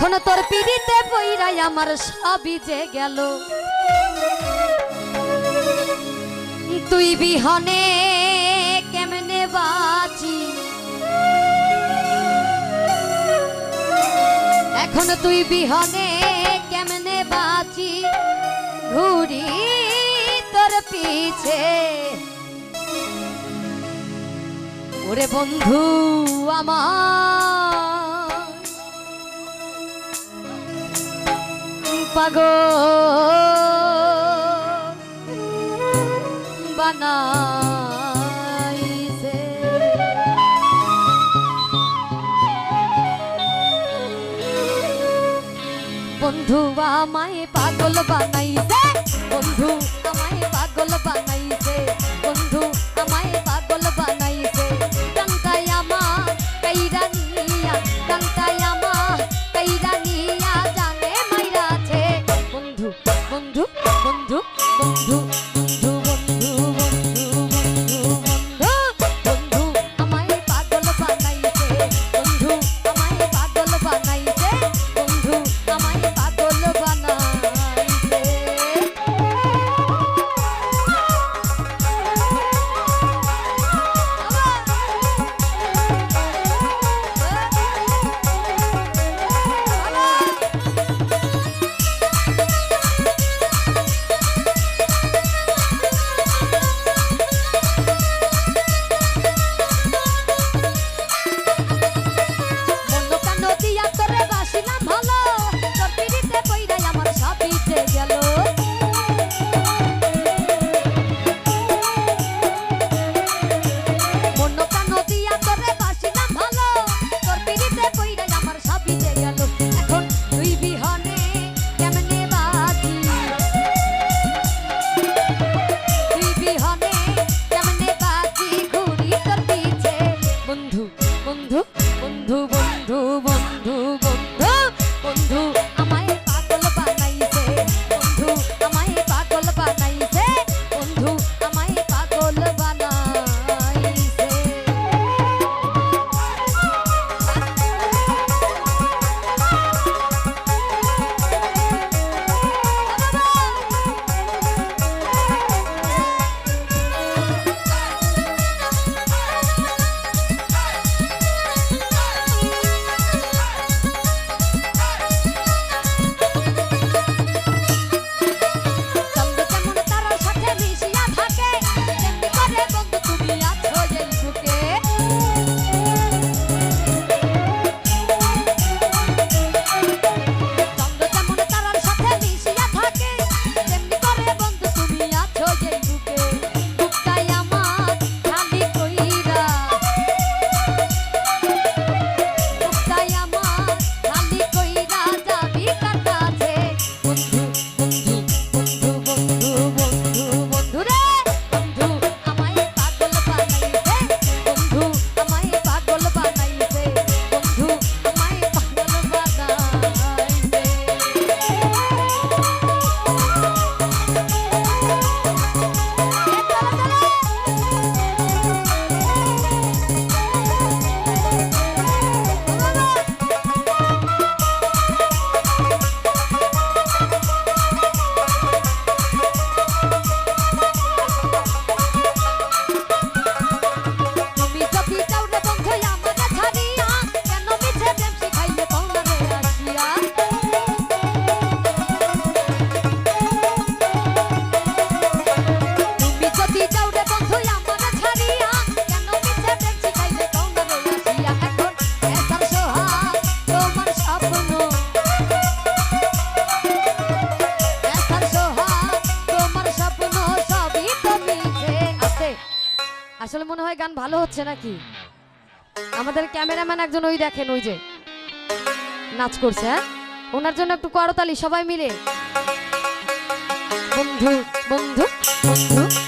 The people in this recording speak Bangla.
এখন তোর পিড়িতে বইরাই আমার সবই যে গেল। তুই বিহনে কেমনে বাঁচি? এখন তুই বিহনে কেমনে বাঁচি? ঘুরি তোর পিছে। ওরে বন্ধু আমার পাগল বানাইছে। বন্ধু আমায় পাগল বানাইছে। বন্ধু আমায় পাগল বানাই 두, 두, 두. আসলে মনে হয় গান ভালো হচ্ছে নাকি? আমাদের ক্যামেরাম্যান একজন ওই দেখেন, ওই যে নাচ করছে হ্যাঁ? ওনার জন্য একটু করতালি, সবাই মিলে। বন্ধু বন্ধু বন্ধু।